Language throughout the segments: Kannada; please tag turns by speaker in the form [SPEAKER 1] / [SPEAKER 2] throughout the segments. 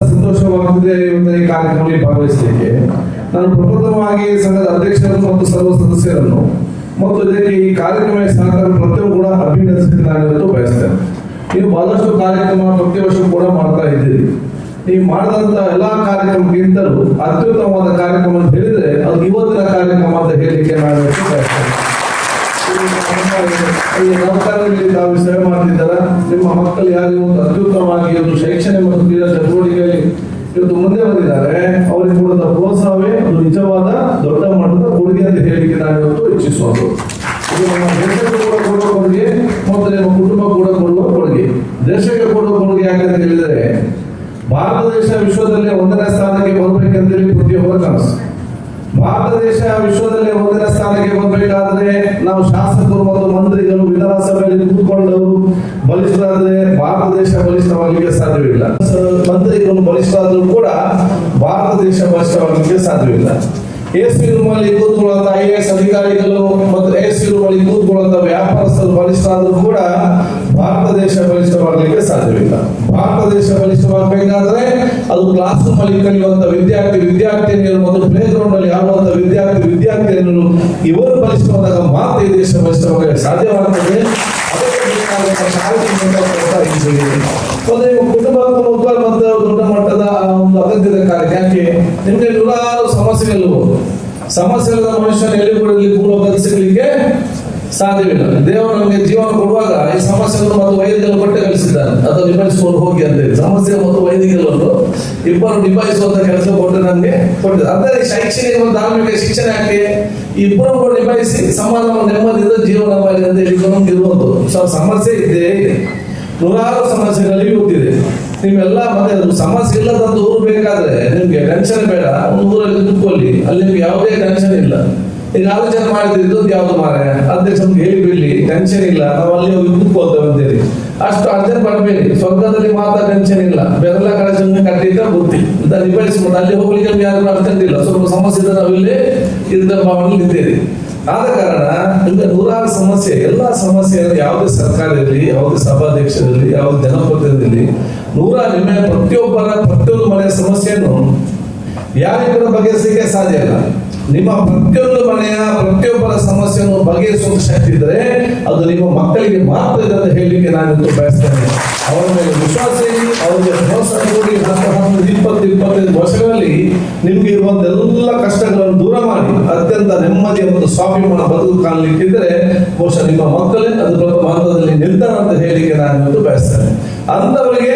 [SPEAKER 1] ಸಂತೋಷವಾಗುತ್ತದೆ ಇವತ್ತಿನ ಕಾರ್ಯಕ್ರಮದಲ್ಲಿ ಭಾಗವಹಿಸಲಿಕ್ಕೆ ನಾನು ಪ್ರಪ್ರಥಮವಾಗಿ ಸಂಘದ ಅಧ್ಯಕ್ಷರನ್ನು ಮತ್ತು ಸರ್ವ ಸದಸ್ಯರನ್ನು ಮತ್ತು ಇದಕ್ಕೆ ಈ ಕಾರ್ಯಕ್ರಮ ಸಹಕಾರ ಪ್ರತಿಯೊಬ್ಬ ಕೂಡ ಇವತ್ತು ಬಯಸ್ತೇನೆ. ನೀವು ಬಹಳಷ್ಟು ಕಾರ್ಯಕ್ರಮ ಪ್ರತಿ ವರ್ಷ ಕೂಡ ಮಾಡ್ತಾ ಇದ್ದೀರಿ. ನೀವು ಮಾಡಿದಂತ ಎಲ್ಲಾ ಕಾರ್ಯಕ್ರಮಕ್ಕಿಂತಲೂ ಅತ್ಯುತ್ತಮವಾದ ಕಾರ್ಯಕ್ರಮ ಅಂತ ಹೇಳಿದ್ರೆ ಅದು ಇವತ್ತಿನ ಕಾರ್ಯಕ್ರಮ ಅಂತ ಹೇಳಲಿಕ್ಕೆ ನಾನು ಈ ನೌಕರರಲ್ಲಿ ತಾವು ಸೇವೆ ಮಾಡ್ತಿದ್ದಾರ ನಿಮ್ಮ ಮಕ್ಕಳು ಯಾರು ಒಂದು ಅತ್ಯುತ್ತಮವಾಗಿ ಒಂದು ಶೈಕ್ಷಣಿಕ ಮತ್ತು ಕ್ರೀಡಾ ಚಟುವಟಿಕೆಯಲ್ಲಿ ಇವತ್ತು ಮುಂದೆ ಬಂದಿದ್ದಾರೆ, ಅವರಿಗೆ ಕೂಡ ಪ್ರೋತ್ಸಾಹವೇ ಒಂದು ನಿಜವಾದ ದೊಡ್ಡ ಮಟ್ಟದ ಕೊಡುಗೆ ಅಂತ ಹೇಳಿಕೆ ನಾನು ಇವತ್ತು ಇಚ್ಛಿಸುವುದು. ದೇಶಕ್ಕೆ ಕೂಡ ಕೊಡುವ ಕೊಡುಗೆ ಮತ್ತು ನಿಮ್ಮ ಕುಟುಂಬ ಕೂಡ ಕೊಡುವ ಕೊಡುಗೆ. ದೇಶಕ್ಕೆ ಕೊಡುವ ಕೊಡುಗೆ ಯಾಕಂತ ಹೇಳಿದರೆ ಭಾರತ ದೇಶ ವಿಶ್ವದಲ್ಲಿ ಒಂದನೇ ಸ್ಥಾನಕ್ಕೆ ಬರಬೇಕಂತೇಳಿ ಪ್ರತಿಯೊಬ್ಬರ ಕನಸು ಭಾರತ ದೇಶ ವಿಶ್ವದಲ್ಲಿ ಮುಂದಿನ ಸ್ಥಾನಕ್ಕೆ ಬರಬೇಕಾದ್ರೆ ನಾವು ಶಾಸಕರು ಮತ್ತು ಮಂತ್ರಿಗಳು ವಿಧಾನಸಭೆಯಲ್ಲಿ ಕೂತ್ಕೊಂಡವರು ಬಲಿಷ್ಠರಾದ್ರೆ ಭಾರತ ದೇಶ ಬಲಿಷ್ಠವಾಗಲಿಕ್ಕೆ ಸಾಧ್ಯವಿಲ್ಲ. ಮಂತ್ರಿಗಳು ಬಲಿಷ್ಠರಾದರೂ ಕೂಡ ಭಾರತ ದೇಶ ಬಲಿಷ್ಠವಾಗಲಿಕ್ಕೆ ಸಾಧ್ಯವಿಲ್ಲ. ಎಸ್ ರೂಮಲ್ಲಿ ಕೂತ್ಕೊಳ್ಳುವಂತ ಐ ಎಸ್ ಅಧಿಕಾರಿಗಳು ಮತ್ತು ಎಸ್ ರೂಮಲ್ಲಿ ಕೂತ್ಕೊಳ್ಳುವಂತ ವ್ಯಾಪಾರಸ್ಥರು ಬಲಿಷ್ಠರಾದರೂ ಕೂಡ ಭಾರತ ದೇಶ ಬಲಿಷ್ಠವಾಗಲಿಕ್ಕೆ ಸಾಧ್ಯವಿಲ್ಲ. ಭಾರತ ದೇಶ ಬಲಿಷ್ಠವಾಗಬೇಕಾದ್ರೆ ಅದು ಕ್ಲಾಸ್ ರೂಮ್ ಅಲ್ಲಿ ಕಲಿಯುವಂತ ವಿದ್ಯಾರ್ಥಿ, ವಿದ್ಯಾರ್ಥಿನಿಯರು ಮತ್ತು ಪ್ಲೇ ಗ್ರೌಂಡ್ ಅಲ್ಲಿ ಆಡುವಂತ ವಿದ್ಯಾರ್ಥಿ ವಿದ್ಯಾರ್ಥಿನಿಯರು ಇವರು ಬಲಿಷ್ಠವಾದಾಗ ಮಾತ್ರ ಈ ದೇಶ ಬಲಿಷ್ಠವಾಗಲಿಕ್ಕೆ ಸಾಧ್ಯವಾಗುತ್ತದೆ ಕೊಡ್ತಾ ಇದ್ದೀವಿ. ಒಂದು ಅಗತ್ಯದ ಯಾಕೆ? ನಿಮಗೆ ನೂರಾರು ಸಮಸ್ಯೆಗಳು ಮನುಷ್ಯನ ಎಲ್ಲಿ ಕೂಡ ಪೂರ್ವ ಸಾಧ್ಯವಿಲ್ಲ. ದೇವರು ನಮಗೆ ಜೀವನ ಕೊಡುವಾಗ ಈ ಸಮಸ್ಯೆಗಳು ಮತ್ತು ವೈದ್ಯರು ಕೊಟ್ಟೆ ಕಲಿಸಿದ್ದಾನೆ. ಅದು ನಿಭಾಯಿಸಿಕೊಂಡು ಹೋಗಿ ಅಂತ ಹೇಳಿ. ಸಮಸ್ಯೆ ಮತ್ತು ವೈದ್ಯಗಳನ್ನು ಇಬ್ಬರು ನಿಭಾಯಿಸುವಂತ ಕೆಲಸ ಕೊಟ್ಟು ನಮಗೆ ಕೊಟ್ಟಿದೆ ಅಂದರೆ ಶೈಕ್ಷಣಿಕ ಧಾರ್ಮಿಕ ಶಿಕ್ಷಣ ಯಾಕೆ? ಇಬ್ಬರು ಕೂಡ ನಿಭಾಯಿಸಿ ಸಮಾಧಾನ ನೆಮ್ಮದಿಯಿಂದ ಜೀವನ ಮಾಡಿ ಅಂತ ಹೇಳಿ ನಮ್ಗೆ ಸ್ವಲ್ಪ ಸೊ, ಸಮಸ್ಯೆ ಇದೆ. ನೂರಾರು ಸಮಸ್ಯೆಗಳಲ್ಲಿ ಗೊತ್ತಿದೆ ನೀವೆಲ್ಲ ಮತ್ತೆ ಅದು ಸಮಸ್ಯೆ ಇಲ್ಲದಂತ ಊರು ಬೇಕಾದ್ರೆ ನಿಮ್ಗೆ ಟೆನ್ಷನ್ ಬೇಡ. ಒಂದು ಊರಲ್ಲಿ ಅಲ್ಲಿ ನಿಮ್ಗೆ ಯಾವುದೇ ಟೆನ್ಷನ್ ಇಲ್ಲ. ಈಗ ಜನ ಮಾಡಿದ್ರೆ ಇದ್ದದ್ದು ಯಾವ್ದು ಮಾರ ಅಧ್ಯಕ್ಷ ಹೇಳಿ ಬಿಡ್ಲಿ ಟೆನ್ಷನ್ ಇಲ್ಲ. ನಾವು ಅಲ್ಲಿ ಹೋಗಿ ಕೂತ್ಕೊಳ್ತೇವೆ ಅಂತೇಳಿ ಅಷ್ಟು ಅರ್ಜೆಂಟ್ ಮಾಡಬೇಡಿ ಸ್ವರ್ಗದಲ್ಲಿ ಮಾತ್ರ ಟೆನ್ಷನ್ ಇಲ್ಲ. ಬೇರೆಲ್ಲ ಕಡೆ ಸುಮ್ಮನೆ ಕಟ್ಟಿದ್ರೆ ಬುದ್ಧಿ. ಅಂತ ನಿಭಾಯಿಸ್ಬೋದು ಅಲ್ಲಿ ಹೋಗ್ಲಿಕ್ಕೆ ಯಾರು ಅರ್ಜೆಂಟ್ ಇಲ್ಲ. ಸ್ವಲ್ಪ ಸಮಸ್ಯೆ ಇದ್ದ ನಾವು ಇಲ್ಲಿ ಇದ್ದ ಭಾವನೆ ನಿಂತೇವೆ ಆದ ಕಾರಣ ಈಗ ನೂರಾರು ಸಮಸ್ಯೆ, ಎಲ್ಲಾ ಸಮಸ್ಯೆ ಯಾವುದೇ ಸರ್ಕಾರ ಇರಲಿ ಯಾವುದೇ ಸಭಾಧ್ಯಕ್ಷರಲ್ಲಿ, ಯಾವುದೇ ಜನಪ್ರತಿನಿಧಿ ನೂರ ನಿಮ್ಮ ಪ್ರತಿಯೊಬ್ಬರ, ಪ್ರತಿಯೊಂದು ಮನೆಯ ಸಮಸ್ಯೆಯನ್ನು ಯಾರಿಬ್ಬರ ಬಗೆಹರಿಸಲಿಕ್ಕೆ ಸಾಧ್ಯ ಇಲ್ಲ. ನಿಮ್ಮ ಪ್ರತಿಯೊಂದು ಮನೆಯ ಪ್ರತಿಯೊಬ್ಬರ ಸಮಸ್ಯೆಯನ್ನು ಬಗೆಹರಿಸುವ ಶಕ್ತಿ ಇದ್ದರೆ ಅದು ನಿಮ್ಮ ಮಕ್ಕಳಿಗೆ ಮಾತ್ರ ಇದೆ ಅಂತ ಹೇಳಲಿಕ್ಕೆ ನಾನು ಇವತ್ತು ಬಯಸ್ತೇನೆ. ಅವರ ಮೇಲೆ ವಿಶ್ವಾಸ ಅವರಿಗೆ ಭರವಸೆ ಕೊಡಿ. ಇಪ್ಪತ್ತು, ಇಪ್ಪತ್ತೈದು ವರ್ಷಗಳಲ್ಲಿ ನಿಮ್ಗೆ ಇರುವಂತ ಎಲ್ಲ ಕಷ್ಟಗಳನ್ನು ದೂರ ಮಾಡಿ, ಅತ್ಯಂತ ನೆಮ್ಮದಿಯ ಒಂದು ಸ್ವಾಭಿಮಾನ ಬದುಕು ಕಾಣಲಿಕ್ಕಿದ್ರೆ ಬಹುಶಃ ನಿಮ್ಮ ಮಕ್ಕಳೇ ಅದು ಹಂತದಲ್ಲಿ ನಿರ್ಧಾರ ಅಂತ ಹೇಳಲಿಕ್ಕೆ ನಾನು ಇವತ್ತು ಬಯಸ್ತೇನೆ. ಅಂತವರಿಗೆ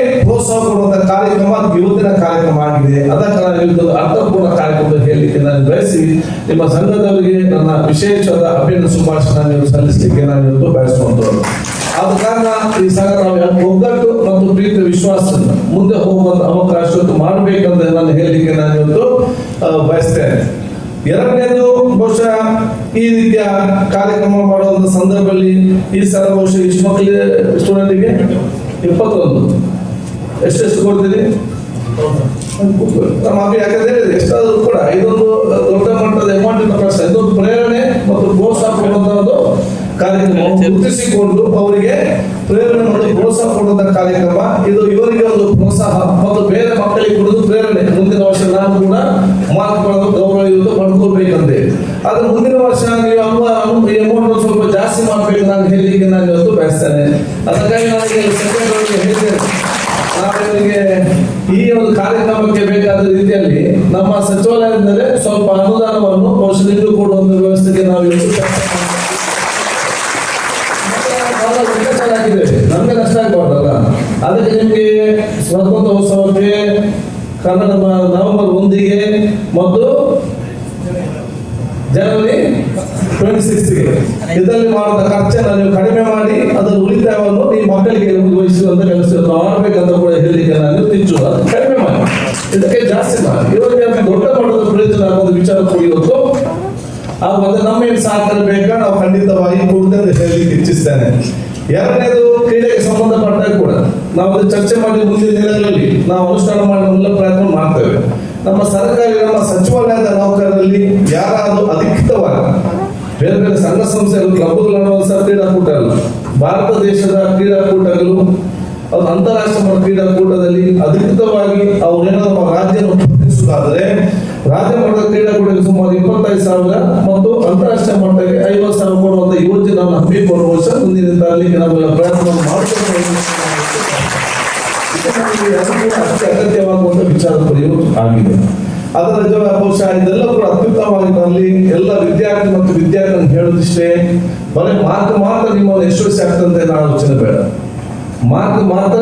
[SPEAKER 1] ಕಾರ್ಯಕ್ರಮ ಯುವತಿನ ಕಾರ್ಯಕ್ರಮ ಆಗಿದೆ. ಅದಕ್ಕೆ ನಾನು ಅರ್ಥಪೂರ್ಣ ಕಾರ್ಯಕ್ರಮ ಹೇಳಲಿಕ್ಕೆ ನಾನು ಬಯಸಿ, ನಿಮ್ಮ ಸಂಘದವರಿಗೆ ನನ್ನ ವಿಶೇಷವಾದ ಅಭಿನಂದ ಶುಭಾಶಯ ಸಲ್ಲಿಸಲಿಕ್ಕೆ ನಾನು ಇವತ್ತು ಬಯಸುವಂತವರು ಆದ ಕಾರಣ ಈ ಸಂಘ ನಾವು ಒಗ್ಗಟ್ಟು ಮತ್ತು ಪ್ರೀತಿ ವಿಶ್ವಾಸ ಮುಂದೆ ಹೋಗುವಂತ ಅವಕಾಶ ಮಾಡಬೇಕಂತ ನಾನು ಹೇಳಲಿಕ್ಕೆ ನಾನು ಇವತ್ತು ಬಯಸ್ತೇನೆ. ಎರಡನೇದು, ಬಹುಶಃ ಈ ರೀತಿಯ ಕಾರ್ಯಕ್ರಮ ಮಾಡುವಂತ ಸಂದರ್ಭದಲ್ಲಿ ಈ ಸಲ ಬಹುಶಃ ಇಷ್ಟು ಮಕ್ಕಳಿಗೆ, ಸ್ಟೂಡೆಂಟಿಗೆ ಇಪ್ಪತ್ತೊಂದು. ಎಷ್ಟೆಷ್ಟು ಕೊಡ್ತೀರಿ? ಅಭಿ ಯಾಕಂದ್ರೆ ಎಷ್ಟಾದರೂ ಕೂಡ. ಇದೊಂದು ದೊಡ್ಡ ಮಟ್ಟದ ಅಮೌಂಟಿನ ಪ್ರಶ್ನೆ. ಇದೊಂದು ಪ್ರೇರಣೆ ಮತ್ತು ಪ್ರೋತ್ಸಾಹ ಕೊಡುವಂತಹ ಕಾರ್ಯಕ್ರಮ. ಗುರುತಿಸಿಕೊಂಡು ಅವರಿಗೆ ಪ್ರೇರಣೆ ಮತ್ತು ಪ್ರೋತ್ಸಾಹ ಕೊಡುವಂತಹ ಕಾರ್ಯಕ್ರಮ. ಇದು ಇವರಿಗೆ ಒಂದು ಪ್ರೋತ್ಸಾಹ ಮತ್ತು ಬೇರೆ ಮಕ್ಕಳಿಗೆ ಕೊಡುವುದು ಪ್ರೇರಣೆ. ಮುಂದಿನ ವರ್ಷ ನಾನು ಕೂಡ ಮಾತುಗಳನ್ನು ಗೌರವ ಇರುವುದು ಪಡ್ಕೋಬೇಕಂತೆ. ಆದ್ರೆ ಮುಂದಿನ ವರ್ಷ ನೀವು ಅಮ್ಮ ಈ ಅಮೌಂಟ್ ಸ್ವಲ್ಪ ಜಾಸ್ತಿ ಮಾಡಬೇಕು ನಾನು ಹೇಳಲಿಕ್ಕೆ ನಾನು ಇವತ್ತು ಬಯಸ್ತೇನೆ ಅದಕ್ಕಾಗಿ ನನಗೆ ಸೆಕ್ರೆಟರಿ ಹೇಳಿದ್ದೇನೆ ನಾವರಿಗೆ ಈ ಒಂದು ಕಾರ್ಯಕ್ರಮಕ್ಕೆ ಬೇಕಾದ ರೀತಿಯಲ್ಲಿ ನಮ್ಮ ಸಚಿವಾಲಯದಿಂದಲೇ ಸ್ವಲ್ಪ ಅನುದಾನವನ್ನು ಬಹುಶಃ ನಿಮಗೂ ಕೊಡುವಂತ ವ್ಯವಸ್ಥೆಗೆ ನಾವು ಇವತ್ತು ಬಹಳ ಉದ್ದೇಶರಾಗಿದ್ದೇವೆ. ನಮ್ಗೆ ನಷ್ಟ ಆಗ್ಬಾರ್ದಲ್ಲ ಅದಕ್ಕೆ ನಿಮಗೆ ಸ್ವಾತಂತ್ರ್ಯೋತ್ಸವಕ್ಕೆ ಕನ್ನಡ ಮ- ನವೆಂಬರ್ ಒಂದಿಗೆ ಮತ್ತು ಜನವರಿ ಟ್ವೆಂಟಿ ಸಿಕ್ಸ್ಗೆ ಇದರಲ್ಲಿ ಮಾಡುವ ಖರ್ಚನ್ನು ನೀವು ಕಡಿಮೆ ಮಾಡಿ ಅದರ ಉಳಿತಾಯವನ್ನು ನಿಮ್ಮ ಮಕ್ಕಳಿಗೆ ವಹಿಸುವಂತ ಕೆಲಸ ಮಾಡಬೇಕಂತ ಕೂಡ ಹೇಳಿಕೆ ನಾನು ತಿಂಚು ಅದು ಕಡಿಮೆ ಮಾಡಿ. ಇದಕ್ಕೆ ಜಾಸ್ತಿ ಮಾಡಿ. ಇವರಿಗೆ ದೊಡ್ಡ ಮಟ್ಟದ ಪ್ರಯೋಜನ ಒಂದು ವಿಚಾರ ಕೊಡಿ ಇವತ್ತು. ನಮ್ಮೇನು ಮತ್ತೆ ನಮ್ಮ ಏನು ಸಹಕಾರ ಬೇಕಾ? ನಾವು ಖಂಡಿತವಾಗಿ ಕೂಡದೆ ಹೇಳಲಿಕ್ಕೆ ಇಚ್ಛಿಸ್ತೇನೆ. ಎರಡನೇದು ಕ್ರೀಡೆಗೆ ಸಂಬಂಧಪಟ್ಟ ಕೂಡ ನಾವು ಚರ್ಚೆ ಮಾಡಿ ಮುಂದಿನ ದಿನಗಳಲ್ಲಿ ನಾವು ಅನುಷ್ಠಾನ ಮಾಡುವ ಪ್ರಯತ್ನ ಮಾಡ್ತೇವೆ. ನಮ್ಮ ಸರ್ಕಾರಿ ನಮ್ಮ ಸಚಿವಾಲಯದ ನೌಕರರಲ್ಲಿ ಯಾರಾದರೂ ಅಧಿಕೃತವಾಗಿ ಬೇರೆ ಬೇರೆ ಸಂಘ ಸಂಸ್ಥೆಗಳು ಕ್ಲಬ್ಗಳು ಸಹ ಕ್ರೀಡಾಕೂಟ ಅಲ್ಲ ಭಾರತ ದೇಶದ ಕ್ರೀಡಾಕೂಟಗಳು, ಅದು ಅಂತಾರಾಷ್ಟ್ರೀಯ ಕ್ರೀಡಾಕೂಟದಲ್ಲಿ ಅಧಿಕೃತವಾಗಿ ಅವರೇನೋ ನಮ್ಮ ರಾಜ್ಯವನ್ನು ಪ್ರತಿನಿಧಿಸುವುದಾದರೆ ರಾಜ್ಯ ಮಟ್ಟದ ಕ್ರೀಡಾಕೂಟಕ್ಕೆ ಸುಮಾರು ಇಪ್ಪತ್ತೈದು ಸಾವಿರ ಮತ್ತು ಅಂತಾರಾಷ್ಟ್ರೀಯ ಮಟ್ಟಕ್ಕೆ ಐವತ್ತು ಸಾವಿರ ಕೊಡುವಂತ ಯೋಜನೆಯನ್ನು ಹಮ್ಮಿಕೊಳ್ಳುವ ವರ್ಷ ಮುಂದಿನ ತರಲಿಕ್ಕೆ ನಾವೆಲ್ಲ ಪ್ರಯತ್ನವನ್ನು ಮಾಡ್ಕೊಂಡು ಅತಿ ಅಗತ್ಯವಾಗುವಂತ ವಿಚಾರ ಕೂಡ ಆಗಿದೆ ಅದರ ಜೊತೆ ಬಹುಶಃ ಇದೆಲ್ಲ ಕೂಡ ಅತ್ಯುತ್ತಮವಾಗಿ ಬರಲಿ ಎಲ್ಲ ವಿದ್ಯಾರ್ಥಿ ಮತ್ತು ವಿದ್ಯಾರ್ಥಿ ಹೇಳುದಿಷ್ಟೇ ಬರೀ ಮಾರ್ಕ್ ಮಾತ್ರ ನಿಮ್ಮನ್ನು ಯಶಸ್ವಿ ಆಗ್ತಂತೆ ನಾನು ಆಲೋಚನೆ ಬೇಡ ಮಾರ್ಕ್ ಮಾತ್ರ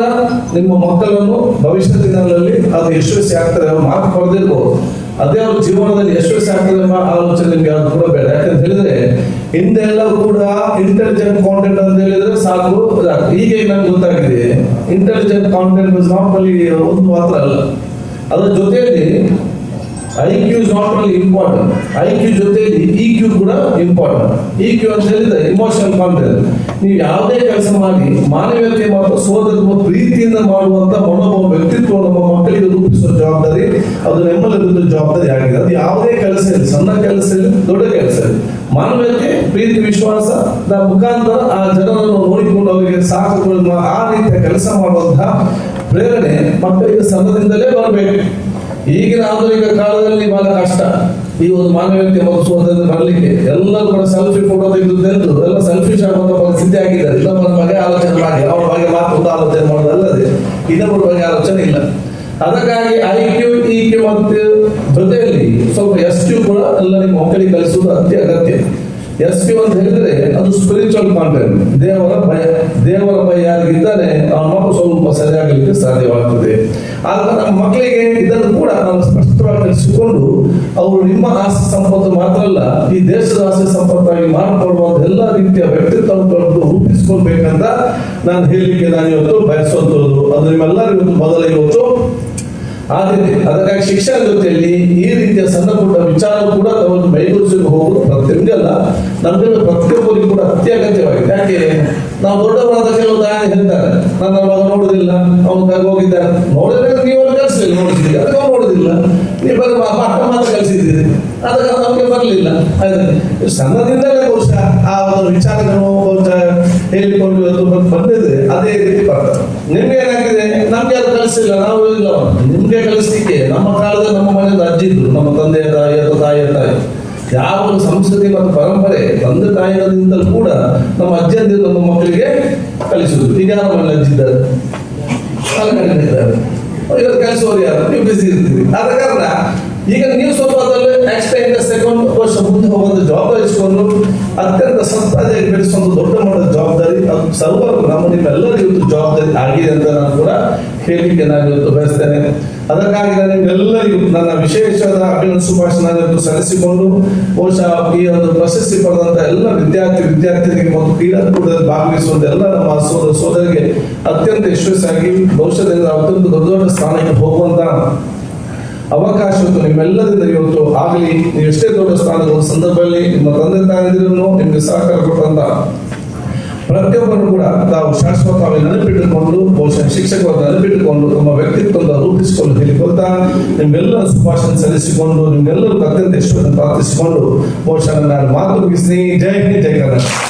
[SPEAKER 1] ನಿಮ್ಮ ಮಕ್ಕಳನ್ನು ಭವಿಷ್ಯದ ದಿನಗಳಲ್ಲಿ ಅದು ಯಶಸ್ವಿ ಆಗ್ತದೆ ಅವ್ರು ಮಾರ್ಕ್ ಪಡೆದಿರ್ಬೋದು ಅದೇ ಅವ್ರ ಜೀವನದಲ್ಲಿ ಯಶಸ್ವಿ ಆಗ್ತದೆ ಎಂಬ ಆಲೋಚನೆ ನಿಮ್ಗೆ ಯಾವ್ದು ಕೂಡ ಬೇಡ ಯಾಕಂತ ಹೇಳಿದ್ರೆ ಹಿಂದೆಲ್ಲ ಕೂಡ ಇಂಟೆಲಿಜೆಂಟ್ ಕಾಂಟೆಂಟ್ ಅಂತ ಹೇಳಿದ್ರೆ ಸಾಕು ಈಗ ನಂಗೆ ಗೊತ್ತಾಗಿದೆ. ಇಂಟೆಲಿಜೆಂಟ್ ಕಾಂಟೆಂಟ್ ನಾಟ್ ಅಲ್ಲಿ ಒಂದು ಮಾತ್ರ ಅಲ್ಲ. ಅದರ ಜೊತೆಯಲ್ಲಿ I Q is not only important I Q ಜೊತೆಯಲ್ಲಿ ಇ ಕ್ಯೂ ಕೂಡ ಇಂಪಾರ್ಟೆಂಟ್ ಇ ಕ್ಯೂ ಅಂತ ಹೇಳಿದ್ರೆ ಇಮೋಷನಲ್ ಕಾಂಟೆಂಟ್ ನೀವು ಯಾವುದೇ ಕೆಲಸ ಮಾಡಿ, ಮಾನವೀಯತೆ ಮತ್ತು ಸೋದರ ಪ್ರೀತಿಯಿಂದ ಮಾಡುವಂತ ಮನೋಭಾವ ವ್ಯಕ್ತಿತ್ವ ನಮ್ಮ ಮಕ್ಕಳಿಗೆ ರೂಪಿಸುವ ಜವಾಬ್ದಾರಿ, ಅದು ನೆಮ್ಮದಿ ಜವಾಬ್ದಾರಿ ಆಗಿದೆ. ಅದು ಯಾವುದೇ ಕೆಲಸ ಇಲ್ಲ ಸಣ್ಣ ಕೆಲಸ ಇಲ್ಲ ದೊಡ್ಡ ಕೆಲಸ ಇರಲಿ ಮಾನವೀಯತೆ ಪ್ರೀತಿ ವಿಶ್ವಾಸ ಮುಖಾಂತರ ಆ ಜನರನ್ನು ನೋಡಿಕೊಂಡು ಅವರಿಗೆ ಸಾಕು ಆ ರೀತಿಯ ಕೆಲಸ ಮಾಡುವಂತಹ ಪ್ರೇರಣೆ ಮಕ್ಕಳಿಗೆ ಸಣ್ಣದಿಂದಲೇ ಬರಬೇಕು. ಈಗಿನ ಆಧುನಿಕ ಕಾಲದಲ್ಲಿ ಬಹಳ ಕಷ್ಟ. ಈ ಒಂದು ಮಾನವೀಯತೆ ಸೋದರ ಬರಲಿಕ್ಕೆ ಎಲ್ಲರೂ ಕೂಡ ಸೆಲ್ಫಿ ಫೋಟೋ ತೆಗೆದು ಎಲ್ಲ ಸೆಲ್ಫಿಶ್ ಆಗುವಂತ ಪರಿಸ್ಥಿತಿ ಆಗಿದ್ದಾರೆ ಇನ್ನೊಬ್ಬರ ಬಗ್ಗೆ ಆಲೋಚನೆ ಮಾಡಿ, ಅವರ ಬಗ್ಗೆ ಮಾತ್ರ ಒಂದು ಆಲೋಚನೆ ಮಾಡೋದಲ್ಲದೆ ಇನ್ನೊಬ್ಬರ ಬಗ್ಗೆ ಆಲೋಚನೆ ಇಲ್ಲ. ಅದಕ್ಕಾಗಿ ಐ ಕ್ಯೂ ಇ ಕ್ಯೂ ಮತ್ತು ಜೊತೆಯಲ್ಲಿ ಸ್ವಲ್ಪ ಕ್ಯೂ ಕೂಡ ಎಲ್ಲ ನಿಮ್ಮ ಮಕ್ಕಳಿಗೆ ಕಲಿಸುವುದು ಅತಿ ಅಗತ್ಯ ಎಸ್ ಪಿ ಅಂತ ಹೇಳಿದ್ರೆ ಅದು ಸ್ಪಿರಿಚುವಲ್ ಕಾಂಟೆಂಟ್ ದೇವರ ಭಯ ದೇವರ ಭಯ ಯಾರಿಗಿದ್ದಾರೆ ಆ ಮಕ್ಕಳು ಸ್ವಲ್ಪ ಸರಿಯಾಗಲಿಕ್ಕೆ ಸಾಧ್ಯವಾಗ್ತದೆ. ಆಗ ನಮ್ಮ ಮಕ್ಕಳಿಗೆ ಇದನ್ನು ಕೂಡ ನಾವು ಸ್ಪಷ್ಟವಾಗಿ ಕಲಿಸಿಕೊಂಡು ಅವರು ನಿಮ್ಮ ಆಸ್ತಿ ಸಂಪತ್ತು ಮಾತ್ರ ಅಲ್ಲ, ಈ ದೇಶದ ಆಸ್ತಿ ಸಂಪತ್ತಾಗಿ ಮಾಡಿಕೊಳ್ಳುವಂತ ಎಲ್ಲ ರೀತಿಯ ವ್ಯಕ್ತಿತ್ವಗಳನ್ನು ರೂಪಿಸಿಕೊಳ್ಬೇಕಂತ ನಾನು ಹೇಳಲಿಕ್ಕೆ ನಾನು ಇವತ್ತು ಬಯಸುವಂತದ್ದು ಅದು ನಿಮ್ಮೆಲ್ಲರಿಗೂ ಮೊದಲ ಇವತ್ತು. ಆದ್ಯತೆ ಅದಕ್ಕಾಗಿ ಶಿಕ್ಷಣ ಜೊತೆಯಲ್ಲಿ ಈ ರೀತಿಯ ಸಣ್ಣ ಪುಟ್ಟ ವಿಚಾರ ಕೂಡ ನಮ್ಗೆ ಪ್ರತಿಯೊಬ್ಬರಿಗೂ ಕೂಡ ಅತ್ಯಗತ್ಯವಾಗಿದೆ ಯಾಕೆ ನಾವು ದೊಡ್ಡವರಾದ ಕೆಲವು ತಾಯಿ ಹೇಳ್ತಾರೆ ನನ್ನ ಮಗ ನೋಡುದಿಲ್ಲ, ಅವನ ಹೋಗಿದ್ದಾನೆ. ನೋಡಿದ್ರೆ ನೀವು ಕಲಿಸಲಿಲ್ಲ ನೋಡಿಸಿದ್ರಿ. ಅದಕ್ಕೆ ನೋಡುದಿಲ್ಲ. ನೀವು ಬರೀ ಪಾಠ ಮಾತ್ರ ಕಲಿಸಿದ್ದೀರಿ ಅದಕ್ಕೆ ನಮಗೆ ಬರಲಿಲ್ಲ. ಆಯ್ತು ಸಣ್ಣದಿಂದಲೇ ಬಹುಶಃ ಆ ಒಂದು ವಿಚಾರಗಳು ಹೇಳಿಕೊಂಡು ಅದು ಬಂದು ಬಂದಿದೆ. ಅದೇ ರೀತಿ ಬರ್ತದೆ ನಿಮ್ಗೆ ಏನಾಗಿದೆ? ನಮ್ಗೆ ಅದು ಕಲಿಸಿಲ್ಲ ನಾವು ಇಲ್ಲ. ನಿಮ್ಗೆ ಕಲಿಸ್ಲಿಕ್ಕೆ ನಮ್ಮ ಕಾಲದಲ್ಲಿ ನಮ್ಮ ಮನೆಯಲ್ಲಿ ಅಜ್ಜಿದ್ರು ನಮ್ಮ ತಂದೆಯ ತಾಯಿಯ ತಾಯಿಯ ತಾಯಿ ಯಾವ ಒಂದು ಸಂಸ್ಕೃತಿ ಮತ್ತು ಪರಂಪರೆ ತಂದೆ ತಾಯಿಗಳಿಂದಲೂ ಕೂಡ ನಮ್ಮ ಅಜ್ಜಿಯಂದಿರು ನಮ್ಮ ಮಕ್ಕಳಿಗೆ ಕಲಿಸುವುದು. ಈಗ ಯಾರು ಮನೆ ಅಜ್ಜಿದ್ದಾರೆ ಇವತ್ತು ಕಲಿಸುವವರು ಯಾರು? ನೀವು ಬಿಸಿ ಇರ್ತೀರಿ. ಆದ ಕಾರಣ ಈಗ ನೀವು ಸ್ವಲ್ಪ ಅದರಲ್ಲಿ ಟೈಮ್ ಸೆಕೆಂಡ್ ವರ್ಷ ಮುಂದೆ ಹೋಗುವಂತ ಜವಾಬ್ದಾರಿ ಇಸ್ಕೊಂಡು ಅತ್ಯಂತ ಸತ್ತಾಗಿ ಬೆಳೆಸುವಂತ ದೊಡ್ಡ ಮಟ್ಟದ ಜವಾಬ್ದಾರಿ, ಅದು ಸರ್ವರು ನಮ್ಮ ನಿಮ್ಮೆಲ್ಲರಿಗೂ ಜವಾಬ್ದಾರಿ ಆಗಿದೆ ಅಂತ ನಾನು ಕೂಡ ಹೇಳಲಿಕ್ಕೆ ನಾನು ಇವತ್ತು ಬಯಸ್ತೇನೆ. ಅದಕ್ಕಾಗಿ ನಿಮ್ಮೆಲ್ಲರಿಗೂ ನನ್ನ ವಿಶೇಷವಾದ ಅಭಿನಂದ ಶುಭಾಶಯ ಸಲ್ಲಿಸಿಕೊಂಡು ಬಹುಶಃ ಈ ಒಂದು ಪ್ರಶಸ್ತಿ ಪಡೆದಂತ ಎಲ್ಲ ವಿದ್ಯಾರ್ಥಿ ವಿದ್ಯಾರ್ಥಿನಿಗೆ ಮತ್ತು ಕ್ರೀಡಾಕೂಟದಲ್ಲಿ ಭಾಗವಹಿಸುವಂತ ಎಲ್ಲ ನಮ್ಮ ಸೋದರ ಸೋದರಿಗೆ ಅತ್ಯಂತ ಯಶಸ್ವಿಯಾಗಿ ಭವಿಷ್ಯದಿಂದ ಅತ್ಯಂತ ದೊಡ್ಡ ದೊಡ್ಡ ಸ್ಥಾನಕ್ಕೆ ಹೋಗುವಂತ ಅವಕಾಶ ನಿಮ್ಮೆಲ್ಲರಿಂದ ಇವತ್ತು ಆಗಲಿ, ನೀವು ಎಷ್ಟೇ ದೊಡ್ಡ ಸ್ಥಾನದ ಸಂದರ್ಭದಲ್ಲಿ ನಿಮ್ಮ ತಂದೆ ತಾಯಿದಿರನ್ನು ನಿಮಗೆ ಸಹಕಾರ ಕೊಟ್ಟಂತ ಪ್ರತಿಯೊಬ್ಬರು ಕೂಡ ತಾವು ಶಾಶ್ವತವಾಗಿ ನೆನಪಿಟ್ಟುಕೊಂಡು, ಬಹುಶಃ ಶಿಕ್ಷಕರು ನೆನಪಿಟ್ಟುಕೊಂಡು, ತಮ್ಮ ವ್ಯಕ್ತಿತ್ವದ ರೂಪಿಸಿಕೊಂಡು ಹೇಳಿಕೊಳ್ತಾ ನಿಮ್ಮೆಲ್ಲರ ಶುಭಾಶಯ ಸಲ್ಲಿಸಿಕೊಂಡು ನಿಮ್ಮೆಲ್ಲರೂ ಅತ್ಯಂತ ಯಶಸ್ಸನ್ನು ಪ್ರಾರ್ಥಿಸಿಕೊಂಡು, ಬಹುಶಃ ನಾನು ಮಾತು ಮುಗಿಸಿ ಜೈ ಹಿಂದ್, ಜೈ ಕರ್ನಾಟಕ.